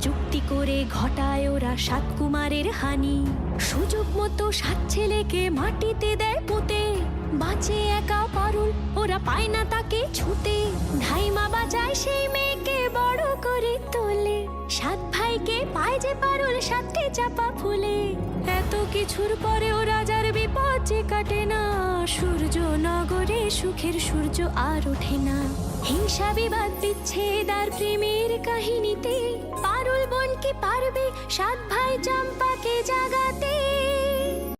যুক্তি করে ঘটায় ওরা সাত কুমারের হানি। সুযোগ মতো সাত ছেলেকে মাটিতে দেয় পুঁতে। বাঁচে একা পারুল, ওরা পায় না তাকে ছুতে। ধাইমা বাজায় সেই মেয়েকে বড় করে তোলে। সাত ভাইকে পায় যে পারুল সাতটি চাপা ফুলে। এত কিছুর পরে ও রাজার বিপদ যে কাটে না। সূর্য নগরে সুখের সূর্য আর ওঠে না। হিংসা বিবাদ, বিচ্ছেদ আর প্রেমের কাহিনীতে কি পারবে? সাত ভাই চাম্পা